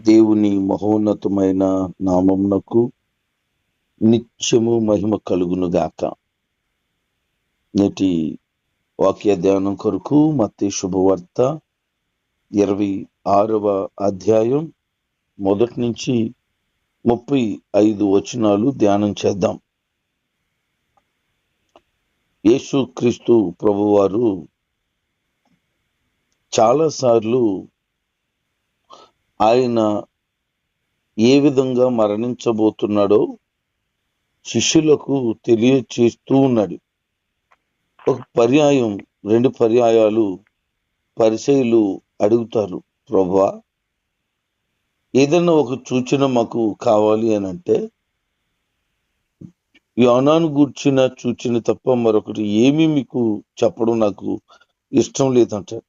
దేవుని మహోన్నతమైన నామమునకు నిత్యము మహిమ కలుగును గాక. నేటి వాక్య ధ్యానం కొరకు మత్తి శుభవార్త ఇరవై ఆరవ అధ్యాయం మొదటి నుంచి ముప్పై ఐదు వచనాలు ధ్యానం చేద్దాం. యేసు క్రీస్తు ప్రభువారు చాలాసార్లు ఆయన ఏ విధంగా మరణించబోతున్నాడో శిష్యులకు తెలియచేస్తూ ఉన్నాడు. ఒక పర్యాయం రెండు పర్యాయాలు పరిచయులు అడుగుతారు ప్రభా ఏదన్నా ఒక సూచన మాకు కావాలి అని అంటే యోనాను గూర్చిన సూచన తప్ప మరొకటి ఏమీ మీకు చెప్పడం నాకు ఇష్టం లేదంటారు.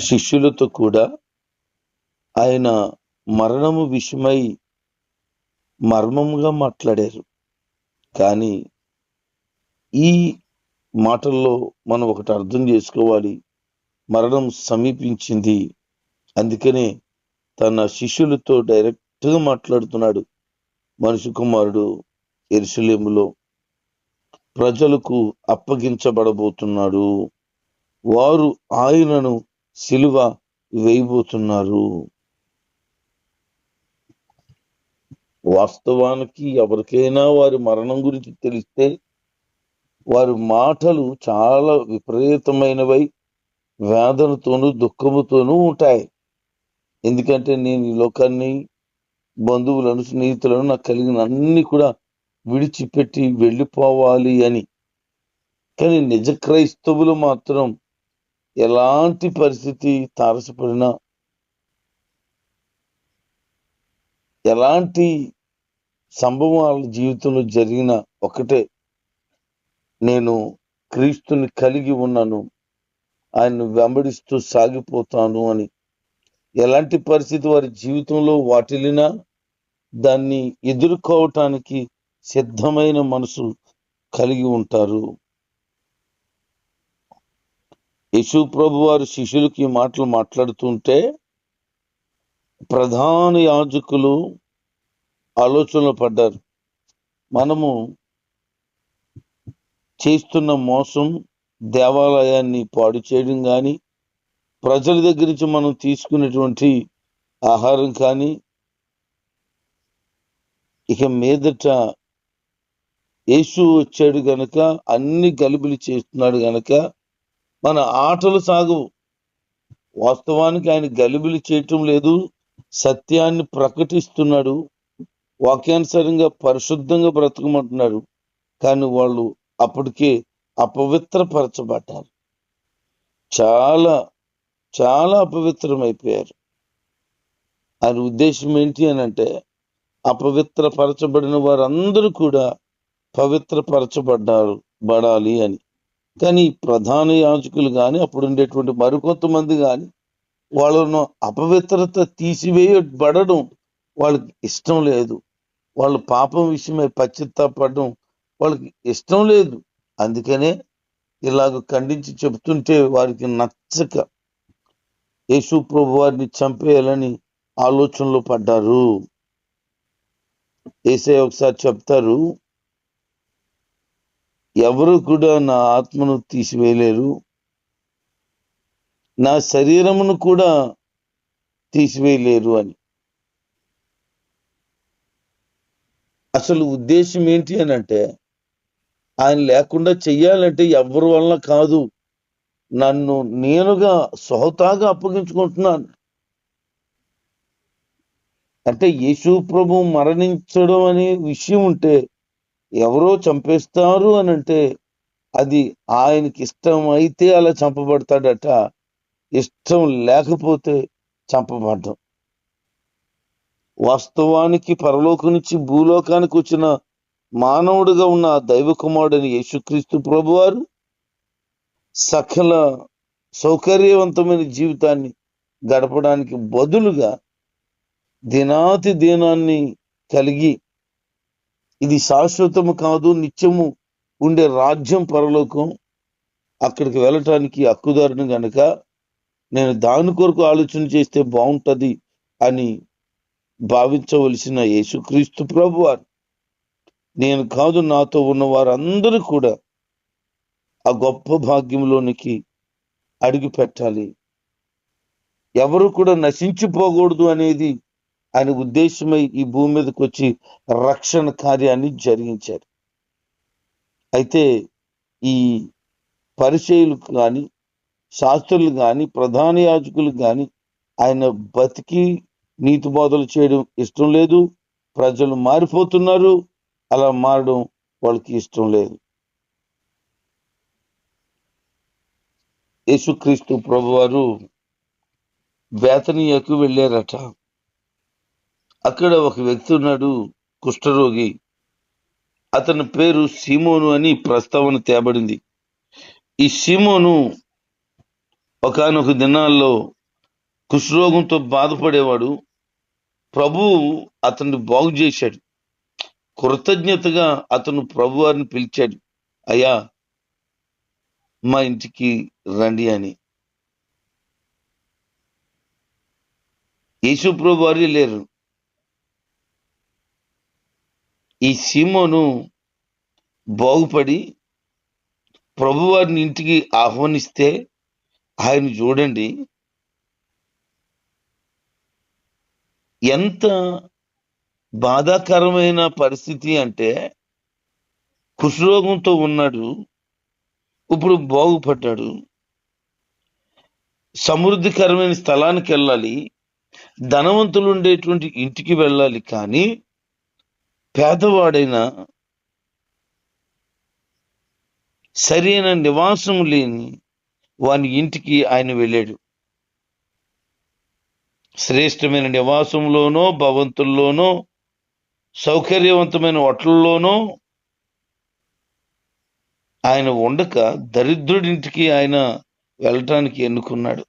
శిష్యులతో కూడా ఆయన మరణము విషయమై మర్మముగా మాట్లాడారు. కానీ ఈ మాటల్లో మనం ఒకటి అర్థం చేసుకోవాలి. మరణం సమీపించింది. అందుకనే తన శిష్యులతో డైరెక్ట్గా మాట్లాడుతున్నాడు మనిషి కుమారుడు ఎరుసలేములో ప్రజలకు అప్పగించబడబోతున్నాడు. వారు ఆయనను సిలువ వేయబోతున్నారు. వాస్తవానికి ఎవరికైనా వారి మరణం గురించి తెలిస్తే వారి మాటలు చాలా విపరీతమైనవై వేదనతోనూ దుఃఖముతోనూ ఉంటాయి. ఎందుకంటే నేను ఈ లోకాన్ని బంధువులను స్నేహితులను నాకు కలిగిన అన్ని కూడా విడిచిపెట్టి వెళ్ళిపోవాలి అని. కానీ నిజ క్రైస్తవులు మాత్రం ఎలాంటి పరిస్థితి తారసపడినా ఎలాంటి సంభవాల జీవితంలో జరిగిన ఒకటే నేను క్రీస్తుని కలిగి ఉన్నాను ఆయన్ను వెంబడిస్తూ సాగిపోతాను అని. ఎలాంటి పరిస్థితి వారి జీవితంలో వాటిల్లినా దాన్ని ఎదుర్కోవటానికి సిద్ధమైన మనసు కలిగి ఉంటారు. యేసు ప్రభు వారు శిష్యులకి ఈ మాటలు మాట్లాడుతుంటే ప్రధాన యాజకులు ఆలోచనలు పడ్డారు. మనము చేస్తున్న మోసం దేవాలయాన్ని పాడు చేయడం కానీ ప్రజల దగ్గర నుంచి మనం తీసుకునేటువంటి ఆహారం కానీ ఇక మీదట యేసు వచ్చాడు గనక అన్ని గలిబిలి చేస్తున్నాడు గనక మన ఆటలు సాగవు వాస్తవానికి ఆయన గలిబిలి చేయటం లేదు. సత్యాన్ని ప్రకటిస్తున్నాడు. వాక్యానుసారంగా పరిశుద్ధంగా బ్రతకమంటున్నాడు. కానీ వాళ్ళు అప్పటికే అపవిత్రపరచబడ్డారు. చాలా చాలా అపవిత్రమైపోయారు. ఆయన ఉద్దేశం ఏంటి అని అంటే అపవిత్రపరచబడిన వారందరూ కూడా పవిత్రపరచబడ్డారు బడాలి అని. కానీ ప్రధాన యాజకులు కానీ అప్పుడు ఉండేటువంటి మరికొంతమంది కానీ వాళ్ళను అపవిత్రత తీసివేయబడడం వాళ్ళకి ఇష్టం లేదు. వాళ్ళ పాపం విషయమై పశ్చిత్తాపడడం వాళ్ళకి ఇష్టం లేదు. అందుకనే ఇలాగ ఖండించి చెప్తుంటే వారికి నచ్చక యేసు ప్రభు వారిని చంపేయాలని ఆలోచనలో పడ్డారు. ఏసే ఒకసారి చెప్తారు ఎవరు కూడా నా ఆత్మను తీసివేయలేరు. నా శరీరమును కూడా తీసివేయలేరు అని. అసలు ఉద్దేశం ఏంటి అని అంటే ఆయన లేకుండా చెయ్యాలంటే ఎవరి వల్ల కాదు. నన్ను నేనుగా సొహతాగా అప్పగించుకుంటున్నాను. అంటే యేసు ప్రభు మరణించడం అనే విషయం ఉంటే ఎవరో చంపేస్తారు అని అంటే అది ఆయనకి ఇష్టం అయితే అలా చంపబడతాడట. ఇష్టం లేకపోతే చంపబడ్డం వాస్తవానికి పరలోకం నుంచి భూలోకానికి వచ్చిన మానవుడిగా ఉన్న దైవకుమారుడని యేసుక్రీస్తు ప్రభువారు సకల సౌకర్యవంతమైన జీవితాన్ని గడపడానికి బదులుగా దినాతి దీనాన్ని కలిగి ఇది శాశ్వతము కాదు నిత్యము ఉండే రాజ్యం పరలోకం. అక్కడికి వెళ్ళటానికి హక్కుదారుని గనక నేను దాని కొరకు ఆలోచన చేస్తే బాగుంటుంది అని భావించవలసిన యేసుక్రీస్తు ప్రభు వారు నేను కాదు నాతో ఉన్న వారందరూ కూడా ఆ గొప్ప భాగ్యంలోనికి అడుగు పెట్టాలి ఎవరు కూడా నశించిపోకూడదు అనేది ఆయన ఉద్దేశమై ఈ భూమి మీదకి వచ్చి రక్షణ కార్యాన్ని జరిగించారు. అయితే ఈ పరిచయులు కానీ శాస్త్రులు కానీ ప్రధాన యాజకులు కానీ ఆయన బతికి నీతి బోధలు చేయడం ఇష్టం లేదు ప్రజలు మారిపోతున్నారు అలా మారడం వాళ్ళకి ఇష్టం లేదు. యేసుక్రీస్తు ప్రభువారు బేతనీయకు వెళ్ళారట. అక్కడ ఒక వ్యక్తి ఉన్నాడు కుష్ఠరోగి. అతని పేరు సీమోను అని ప్రస్తావన తేబడింది. ఈ సీమోను ఒకానొక దినాల్లో కుష్ఠరోగంతో బాధపడేవాడు. ప్రభువు అతన్ని బాగు చేశాడు. కృతజ్ఞతగా అతను ప్రభువారిని పిలిచాడు. అయ్యా మా ఇంటికి రండి అని. యేసు ప్రభు వారు లేరు. ఈ సీమోను బాగుపడి ప్రభువారిని ఇంటికి ఆహ్వానిస్తే ఆయన చూడండి. ఎంత బాధాకరమైన పరిస్థితి అంటే కుష్ఠరోగంతో ఉన్నాడు ఇప్పుడు బాగుపడ్డాడు. సమృద్ధికరమైన స్థలానికి వెళ్ళాలి ధనవంతులు ఉండేటువంటి ఇంటికి వెళ్ళాలి కానీ పేదవాడైన సరైన నివాసం లేని వాని ఇంటికి ఆయన వెళ్ళాడు. శ్రేష్టమైన నివాసంలోనో భవంతుల్లోనో సౌకర్యవంతమైన హోటల్లోనో ఆయన ఉండక దరిద్రుడింటికి ఆయన వెళ్ళటానికి ఎన్నుకున్నాడు.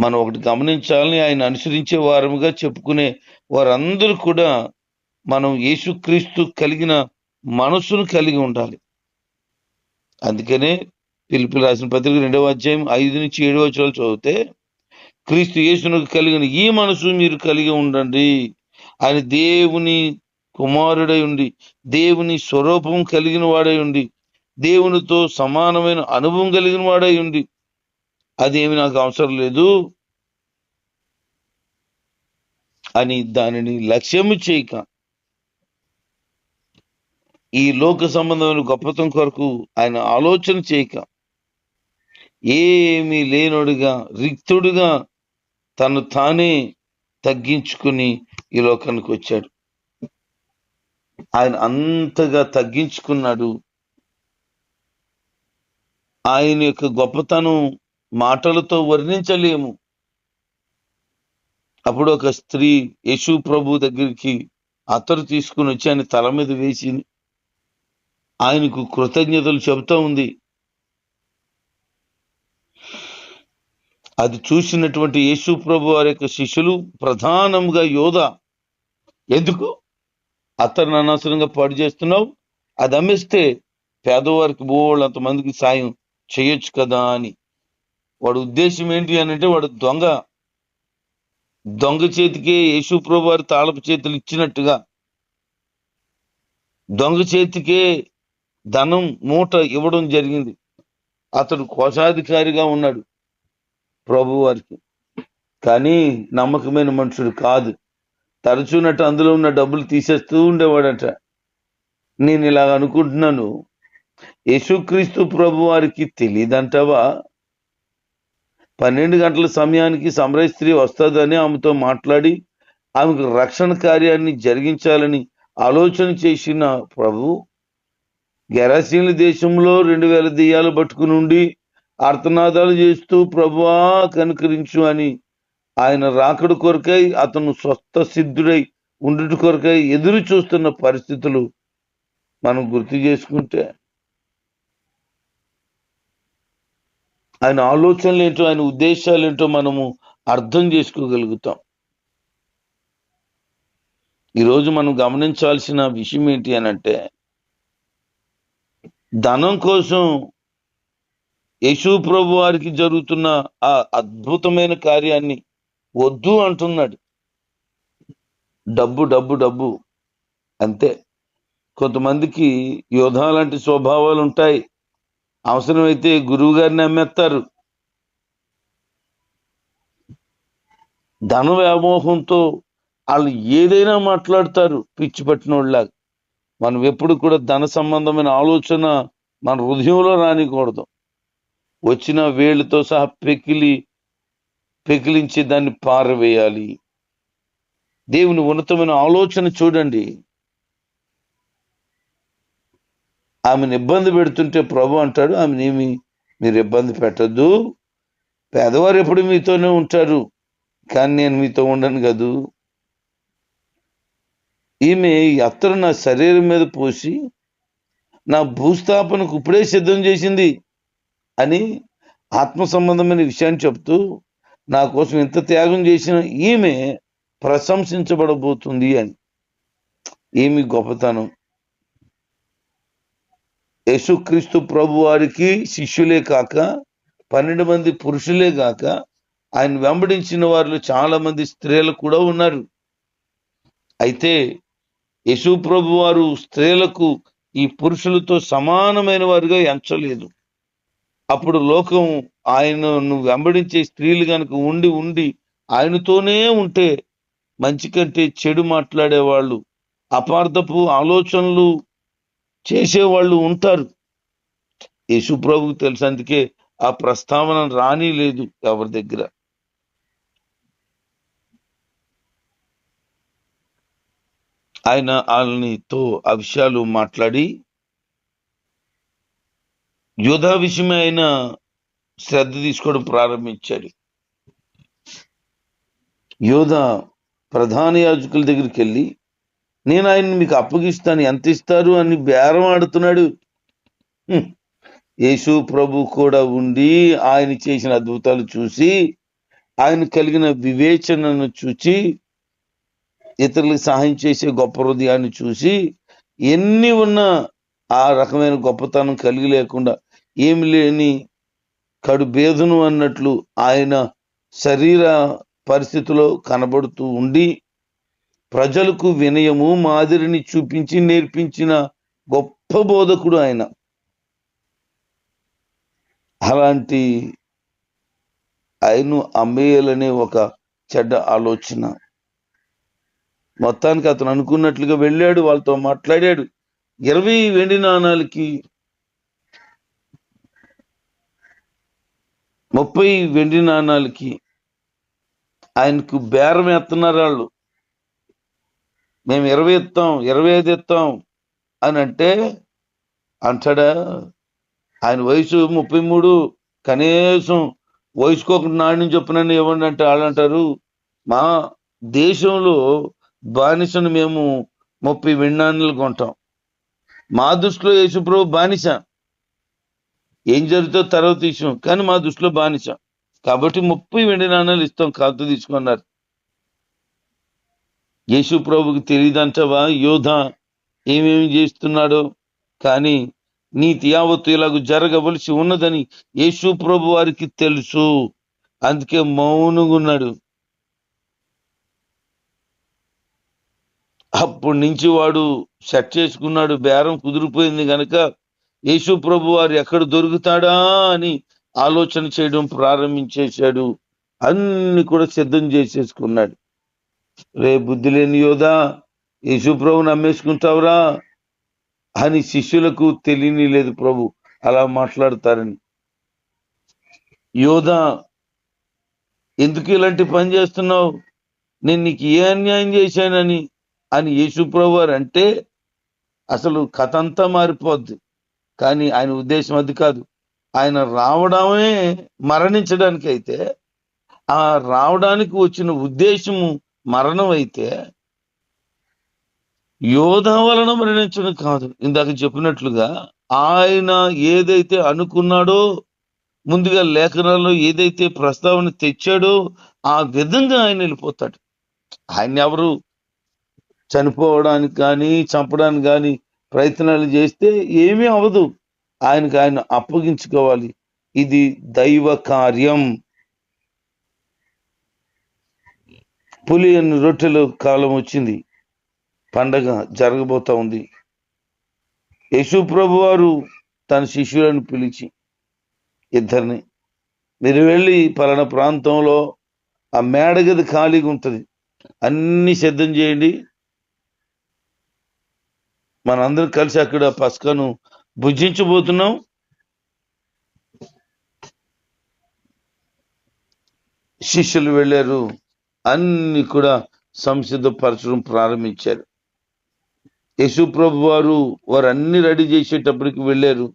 మనం ఒకటి గమనించాలని ఆయన అనుసరించే వారముగా చెప్పుకునే వారందరూ కూడా మనం యేసుక్రీస్తు కలిగిన మనస్సును కలిగి ఉండాలి. అందుకనే పిలుపు రాసిన పత్రిక రెండవ అధ్యాయం ఐదు నుంచి ఏడవ వచనాలు చదివితే క్రీస్తు యేసును కలిగిన ఈ మనసు మీరు కలిగి ఉండండి. ఆయన దేవుని కుమారుడై ఉండి దేవుని స్వరూపం కలిగిన వాడై ఉండి దేవునితో సమానమైన అనుభవం కలిగిన వాడై ఉండి అదేమి నాకు అవసరం లేదు అని దానిని లక్ష్యము చేయక ఈ లోక సంబంధమైన గొప్పతనం కొరకు ఆయన ఆలోచన చేయక ఏమీ లేనోడుగా రిక్తుడుగా తను తానే తగ్గించుకుని ఈ లోకానికి వచ్చాడు. ఆయన అంతగా తగ్గించుకున్నాడు. ఆయన యొక్క గొప్పతనం మాటలతో వర్ణించలేము. అప్పుడు ఒక స్త్రీ యేసు ప్రభు దగ్గరికి అత్తరు తీసుకుని వచ్చి ఆయన తల మీద వేసింది. ఆయనకు కృతజ్ఞతలు చెబుతూ ఉంది. అది చూసినటువంటి యేసు ప్రభు వారి యొక్క శిష్యులు ప్రధానంగా యోధ. ఎందుకు? అతను అనవసరంగా పాడు చేస్తున్నావు. అది అమ్మేస్తే పేదవారికి బోళ్ళు అంతమందికి సాయం చేయొచ్చు కదా అని. వాడు ఉద్దేశం ఏంటి అని అంటే వాడు దొంగ. దొంగ చేతికే యేసు ప్రభు వారి తాళపు చేతులు ఇచ్చినట్టుగా. దొంగ చేతికే ధనం మూట ఇవ్వడం జరిగింది. అతడు కోశాధికారిగా ఉన్నాడు ప్రభు వారికి. కానీ నమ్మకమైన మనుషుడు కాదు. తరచునట్టు అందులో ఉన్న డబ్బులు తీసేస్తూ ఉండేవాడట. నేను ఇలాగ అనుకుంటున్నాను. యేసుక్రీస్తు ప్రభు వారికి తెలియదంటావా పన్నెండు గంటల సమయానికి సమరయ స్త్రీ వస్తుందని ఆమెతో మాట్లాడి ఆమెకు రక్షణ కార్యాన్ని జరిగించాలని ఆలోచన చేసిన ప్రభు గెరాసీన్ల దేశంలో రెండు వేల దెయ్యాలు పట్టుకుని ఉండి అర్థనాదాలు చేస్తూ ప్రభువా కనుకరించు అని ఆయన రాకడు కొరకై అతను స్వస్థ సిద్ధుడై ఉండుట కొరకై ఎదురు చూస్తున్న పరిస్థితులు మనం గుర్తు చేసుకుంటే ఆయన ఆలోచనలు ఏంటో ఆయన ఉద్దేశాలు ఏంటో మనము అర్థం చేసుకోగలుగుతాం. ఈరోజు మనం గమనించాల్సిన విషయం ఏంటి అని అంటే ధనం కోసం యేసు ప్రభు వారికి జరుగుతున్న ఆ అద్భుతమైన కార్యాన్ని వద్దు అంటున్నాడు. డబ్బు డబ్బు డబ్బు. అంతే. కొంతమందికి యోధా లాంటి స్వభావాలు ఉంటాయి. అవసరమైతే గురువు గారిని అమ్మేస్తారు ధన వ్యామోహంతో వాళ్ళు ఏదైనా మాట్లాడతారు పిచ్చి పట్టిన వాళ్ళలాగా మనం ఎప్పుడు కూడా ధన సంబంధమైన ఆలోచన మన హృదయంలో రానికూడదు. వచ్చిన వేళ్ళతో సహా పెకిలి పెకిలించి దాన్ని పారవేయాలి. దేవుని ఉన్నతమైన ఆలోచన చూడండి. ఆమెను ఇబ్బంది పెడుతుంటే ప్రభు అంటాడు ఆమెనేమి మీరు ఇబ్బంది పెట్టద్దు. పేదవారు ఎప్పుడు మీతోనే ఉంటారు. కానీ నేను మీతో ఉండను కదూ. ఈమె అత్తరు నా శరీరం మీద పోసి నా భూస్థాపనకు ఇప్పుడే సిద్ధం చేసింది అని ఆత్మ సంబంధమైన విషయాన్ని చెప్తూ నా కోసం ఎంత త్యాగం చేసిన ఈమె ప్రశంసించబడబోతుంది అని. ఏమి గొప్పతనం. యేసుక్రీస్తు ప్రభు వారికి శిష్యులే కాక పన్నెండు మంది పురుషులే కాక ఆయన వెంబడించిన వారిలో చాలా మంది స్త్రీలు కూడా ఉన్నారు. అయితే యశుప్రభు వారు స్త్రీలకు ఈ పురుషులతో సమానమైన వారుగా ఎంచలేదు. అప్పుడు లోకం ఆయనను వెంబడించే స్త్రీలు కనుక ఉండి ఉండి ఆయనతోనే ఉంటే మంచి కంటే చెడు మాట్లాడేవాళ్ళు అపార్థపు ఆలోచనలు చేసేవాళ్ళు ఉంటారు. యేసుప్రభుకు తెలిసినందుకే తెలుసు అందుకే ఆ ప్రస్తావన రాని లేదు ఎవరి దగ్గర. ఆయన వాళ్ళనితో ఆ విషయాలు మాట్లాడి యోధా విషయమే ఆయన శ్రద్ధ తీసుకోవడం ప్రారంభించాడు. యోధ ప్రధాన యాజకుల దగ్గరికి వెళ్ళి నేను ఆయన మీకు అప్పగిస్తాను ఎంత ఇస్తారు అని బేరం ఆడుతున్నాడు. యేసు ప్రభు కూడా ఉండి ఆయన చేసిన అద్భుతాలు చూసి ఆయన కలిగిన వివేచనను చూచి ఇతరులకు సహాయం చేసే గొప్ప హృదయాన్ని చూసి ఎన్ని ఉన్నా ఆ రకమైన గొప్పతనం కలిగి లేకుండా ఏమి లేని కడుబేదును అన్నట్లు ఆయన శరీర పరిస్థితిలో కనబడుతూ ఉండి ప్రజలకు వినయము మాదిరిని చూపించి నేర్పించిన గొప్ప బోధకుడు ఆయన. అలాంటి ఆయన అమ్మేయాలనే ఒక చెడ్డ ఆలోచన. మొత్తానికి అతను అనుకున్నట్లుగా వెళ్ళాడు వాళ్ళతో మాట్లాడాడు. ఇరవై వెండి నాణాలకి ముప్పై వెండి నాణాలకి ఆయనకు బేరం ఎత్తున్నారు వాళ్ళు. మేము ఇరవై ఇస్తాం ఇరవై ఐదు ఇస్తాం అని అంటే అంటాడా ఆయన వయసు ముప్పై మూడు కనీసం వయసుకోకుండా నాణ్యం చొప్పునని ఇవ్వండి అంటే వాళ్ళు అంటారు మా దేశంలో బానిసను మేము ముప్పై వెండి కొంటాం. మా దృష్టిలో యేసుప్రభు బానిస. ఏం జరుగుతో తర్వాత ఇష్టం కానీ మా దృష్టిలో బానిస. కాబట్టి ముప్పై వెండి నాణాలు ఇస్తాం కాదు తీసుకున్నారు. యేసు ప్రభుకి తెలియదంటవా యోధ ఏమేమి చేస్తున్నాడో? కానీ నీతి యావత్తు ఇలాగ జరగవలసి ఉన్నదని యేసు ప్రభు వారికి తెలుసు. అందుకే మౌనంగా అప్పటి నుంచి వాడు సెట్ చేసుకున్నాడు బేరం కుదిరిపోయింది కనుక యేసు ప్రభు వారు ఎక్కడ దొరుకుతాడా అని ఆలోచన చేయడం ప్రారంభించేశాడు. అన్ని కూడా సిద్ధం చేసేసుకున్నాడు. రే బుద్ధి లేని యోధా యేసు ప్రభు నమ్మేసుకుంటావురా అని శిష్యులకు తెలియని లేదు ప్రభు. అలా మాట్లాడతారని. యోధా ఎందుకు ఇలాంటి పని చేస్తున్నావు? నేను నీకు ఏ అన్యాయం చేశానని అని యేసు ప్రభు వారు అంటే అసలు కథ అంతా మారిపోద్ది. కానీ ఆయన ఉద్దేశం అది కాదు. ఆయన రావడమే మరణించడానికి అయితే ఆ రావడానికి వచ్చిన ఉద్దేశము మరణం అయితే యోధ వలన మరణించడం కాదు. ఇందాక చెప్పినట్లుగా ఆయన ఏదైతే అనుకున్నాడో ముందుగా లేఖనాల్లో ఏదైతే ప్రస్తావన తెచ్చాడో ఆ విధంగా ఆయన వెళ్ళిపోతాడు. ఆయన ఎవరు చనిపోవడానికి కానీ చంపడానికి కానీ ప్రయత్నాలు చేస్తే ఏమీ అవదు ఆయనకు ఆయన అప్పగించుకోవాలి. ఇది దైవ కార్యం. పులి అని రొట్టెల కాలం వచ్చింది. పండగ జరగబోతా ఉంది. యేసు ప్రభు వారు తన శిష్యులను పిలిచి ఇద్దరిని మీరు వెళ్ళి పలానా ప్రాంతంలో ఆ మేడగది ఖాళీగా ఉంటుంది. అన్ని సిద్ధం చేయండి. మనందరం కలిసి అక్కడ పస్కను భుజించబోతున్నాం. శిష్యులు వెళ్ళారు. అన్ని కూడా సంసిద్ధపరచడం ప్రారంభించారు. యేసు ప్రభు వారు వారు అన్ని రెడీ చేసేటప్పటికి వెళ్ళారు.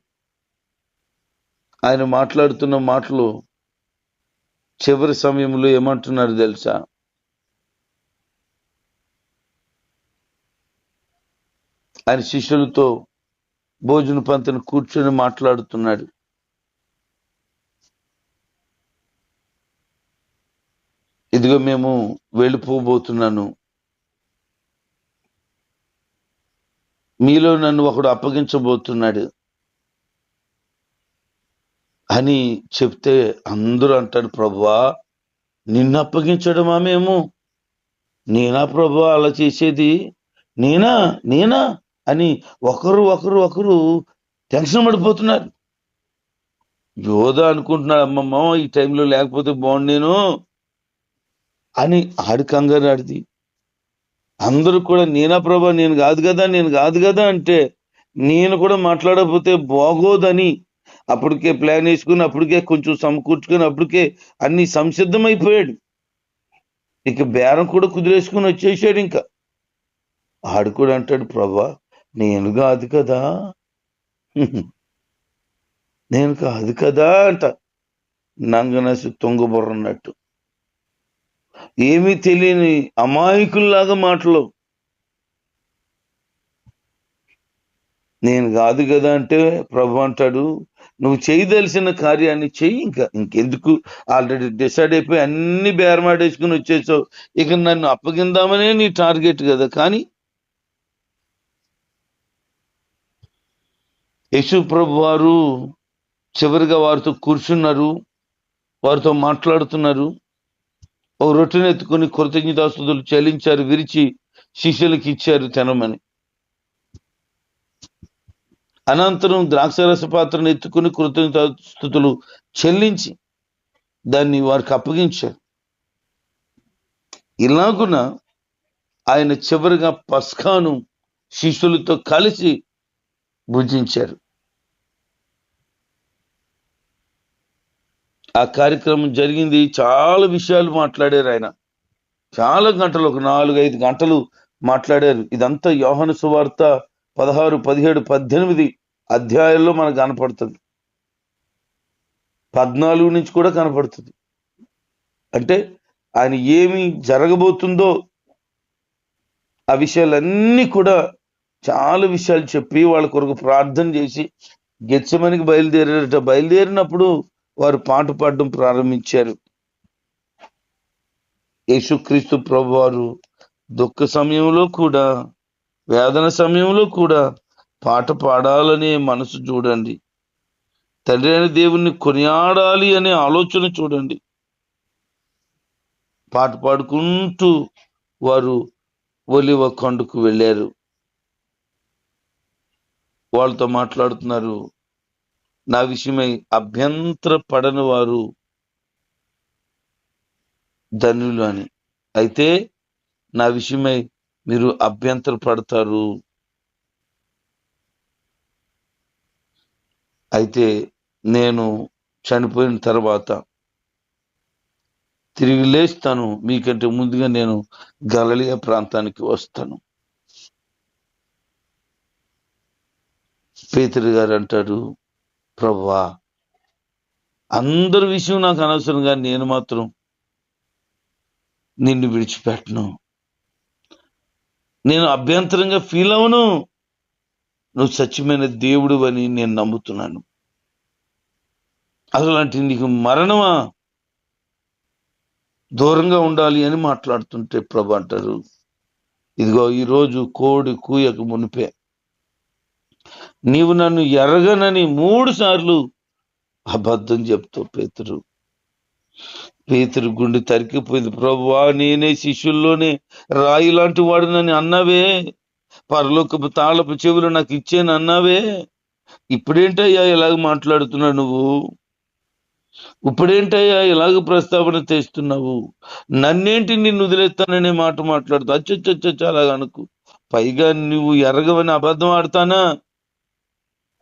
ఆయన మాట్లాడుతున్న మాటలు చివరి సమయంలో ఏమంటున్నారు తెలుసా? ఆయన శిష్యులతో భోజన పంతను కూర్చొని మాట్లాడుతున్నాడు. ఇదిగో మేము వెళ్ళిపోబోతున్నాను. మీలో నన్ను ఒకడు అప్పగించబోతున్నాడు. అని చెప్తే అందరూ అంటాడు ప్రభువా నిన్ను అప్పగించడమా మేము? నేనా ప్రభువా అలా చేసేది? నేనా? నేనా? అని ఒకరు ఒకరు ఒకరు టెన్షన్ పడిపోతున్నారు. యోధ అనుకుంటున్నాడు అమ్మమ్మ ఈ టైంలో లేకపోతే బాగుండు నేను అని ఆడి కంగారు ఆడిది. అందరూ కూడా నేనా ప్రభా నేను కాదు కదా నేను కాదు కదా అంటే నేను కూడా మాట్లాడకపోతే బాగోదని అప్పటికే ప్లాన్ వేసుకుని అప్పటికే కొంచెం సమకూర్చుకుని అప్పటికే అన్ని సంసిద్ధమైపోయాడు. ఇక బేరం కూడా కుదిరేసుకుని వచ్చేసాడు ఇంకా. ఆడు కూడా అంటాడు ప్రభా నేను కాదు కదా. నేను కాదు కదా అంట. నంగనసి తొంగబొర్రన్నట్టు. ఏమీ తెలియని అమాయకుల్లాగా మాటలు. నేను కాదు కదా అంటే ప్రభు అంటాడు నువ్వు చేయదలసిన కార్యాన్ని చెయ్యి ఇంకా. ఇంకెందుకు? ఆల్రెడీ డిసైడ్ అయిపోయి అన్ని బేరమాడేసుకుని వచ్చేసావు. ఇక నన్ను అప్పగిందామనే నీ టార్గెట్ కదా. కానీ యేసు ప్రభు వారు చివరిగా వారితో కూర్చున్నారు వారితో మాట్లాడుతున్నారు. ఓ రొట్టెను ఎత్తుకొని కృతజ్ఞతాస్తుతులు చెల్లించారు విరిచి శిష్యులకు ఇచ్చారు తినమని అనంతరం ద్రాక్షరస పాత్రను ఎత్తుకుని కృతజ్ఞతాస్తుతులు చెల్లించి దాన్ని వారికి అప్పగించారు. ఇలాగున ఆయన చివరిగా పస్కాను శిష్యులతో కలిసి భుజించారు. ఆ కార్యక్రమం జరిగింది. చాలా విషయాలు మాట్లాడారు ఆయన. చాలా గంటలు ఒక నాలుగు ఐదు గంటలు మాట్లాడారు. ఇదంతా యోహన సువార్త పదహారు పదిహేడు పద్దెనిమిది అధ్యాయాల్లో మనకు కనపడుతుంది. పద్నాలుగు నుంచి కూడా కనపడుతుంది. అంటే ఆయన ఏమి జరగబోతుందో ఆ విషయాలన్నీ కూడా చాలా విషయాలు చెప్పి వాళ్ళ కొరకు ప్రార్థన చేసి గెచ్చమనికి బయలుదేరేట బయలుదేరినప్పుడు వారు పాట పాడడం ప్రారంభించారు. యేసుక్రీస్తు ప్రభు వారు దుఃఖ సమయంలో కూడా వేదన సమయంలో కూడా పాట పాడాలనే మనసు చూడండి. తండ్రి అయిన దేవుణ్ణి కొనియాడాలి అనే ఆలోచన చూడండి. పాట పాడుకుంటూ వారు ఒలివ కొండకు వెళ్ళారు. వాళ్ళతో మాట్లాడుతున్నారు నా విషయమై అభ్యంతర పడని వారు ధనులు అని. అయితే నా విషయమై మీరు అభ్యంతర పడతారు అయితే నేను చనిపోయిన తర్వాత తిరిగి లేస్తాను. మీకంటే ముందుగా నేను గలలియా ప్రాంతానికి వస్తాను. పేతురు గారు అంటాడు ప్రభువా అందరి విషయం నాకు అనవసరంగా నేను మాత్రం నిన్ను విడిచిపెట్టను. నేను అభ్యంతరంగా ఫీల్ అవను. నువ్వు సత్యమైన దేవుడు అని నేను నమ్ముతున్నాను. అలాంటి నీకు మరణమా? దూరంగా ఉండాలి అని మాట్లాడుతుంటే ప్రభు అంటారు. ఇదిగో ఈరోజు కోడి కూయకు మునిపే నీవు నన్ను ఎరగనని మూడు సార్లు అబద్ధం చెప్తావు పేతురు. పేతురు గుండె తరికిపోయింది. ప్రభువా నేనే శిష్యుల్లోనే రాయి లాంటి వాడినని అన్నావే. పరలోకపు తాళపు చెవులు నాకు ఇచ్చాను అన్నావే. ఇప్పుడేంటయ్యా ఇలాగ మాట్లాడుతున్నావు నువ్వు? ఇప్పుడేంటయ్యా ఇలాగ ప్రస్తావన తెస్తున్నావు? నన్నేంటి నిన్ను వదిలేస్తాననే మాట మాట్లాడుతావు అచ్చొచ్చొచ్చ అలాగ అనుకు. పైగా నువ్వు ఎరగవని అబద్ధం ఆడతానా?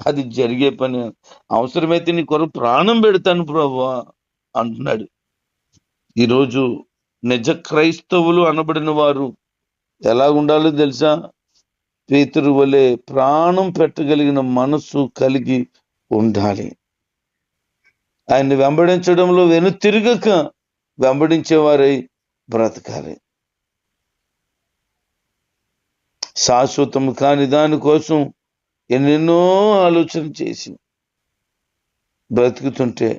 అది జరిగే పని. అవసరమైతే నీ కొరకు ప్రాణం పెడతాను ప్రభు అంటున్నాడు. ఈరోజు నిజ క్రైస్తవులు అనబడిన వారు ఎలా ఉండాలో తెలుసా? పేతురు వలె ప్రాణం పెట్టగలిగిన మనస్సు కలిగి ఉండాలి. ఆయన్ని వెంబడించడంలో వెనుతిరగక వెంబడించేవారై బ్రతకాలి. శాశ్వతము కాని దానికోసం ఎన్నెన్నో ఆలోచన చేసి బ్రతుకుతుంటే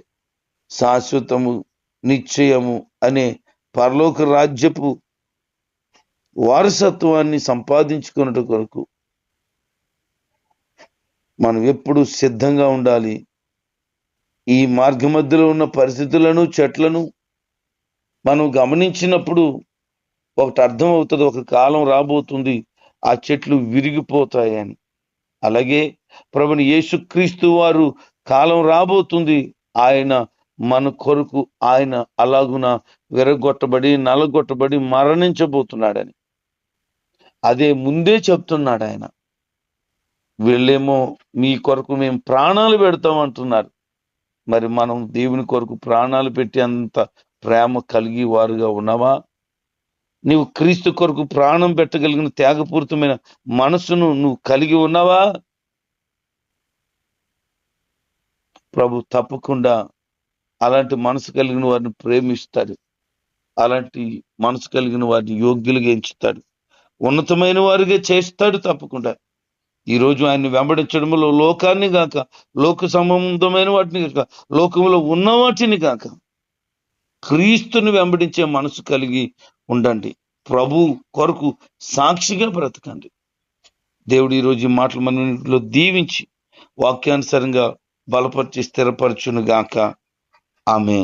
శాశ్వతము నిశ్చయము అనే పరలోక రాజ్యపు వారసత్వాన్ని సంపాదించుకున్నట కొరకు మనం ఎప్పుడు సిద్ధంగా ఉండాలి. ఈ మార్గ మధ్యలో ఉన్న పరిస్థితులను చెట్లను మనం గమనించినప్పుడు ఒకటి అర్థం అవుతుంది ఒక కాలం రాబోతుంది ఆ చెట్లు విరిగిపోతాయని. అలాగే ప్రభుని యేసుక్రీస్తు వారు కాలం రాబోతుంది. ఆయన మన కొరకు ఆయన అలాగున విరగొట్టబడి నలగొట్టబడి మరణించబోతున్నాడని. అదే ముందే చెప్తున్నాడు ఆయన. వీళ్ళేమో మీ కొరకు మేము ప్రాణాలు పెడతాం అంటున్నారు. మరి మనం దేవుని కొరకు ప్రాణాలు పెట్టి అంత ప్రేమ కలిగి వారుగా ఉన్నావా నీవు క్రీస్తు కొరకు ప్రాణం పెట్టగలిగిన త్యాగపూరితమైన మనసును నువ్వు కలిగి ఉన్నావా? ప్రభు తప్పకుండా అలాంటి మనసు కలిగిన వారిని ప్రేమిస్తాడు. అలాంటి మనసు కలిగిన వారిని యోగ్యులుగా ఎంచుతాడు. ఉన్నతమైన వారిగా చేస్తాడు తప్పకుండా. ఈ రోజు ఆయన్ని వెంబడించడంలో లోకాన్ని గాక లోక సంబంధమైన వాటిని కాక లోకంలో ఉన్న వాటిని కాక క్రీస్తుని వెంబడించే మనసు కలిగి ఉండండి. ప్రభు కొరకు సాక్షిగా బ్రతకండి. దేవుడు ఈరోజు ఈ మాటలు మన ఇంట్లో దీవించి వాక్యానుసారంగా బలపరిచి స్థిరపరచును గాక ఆమెన్.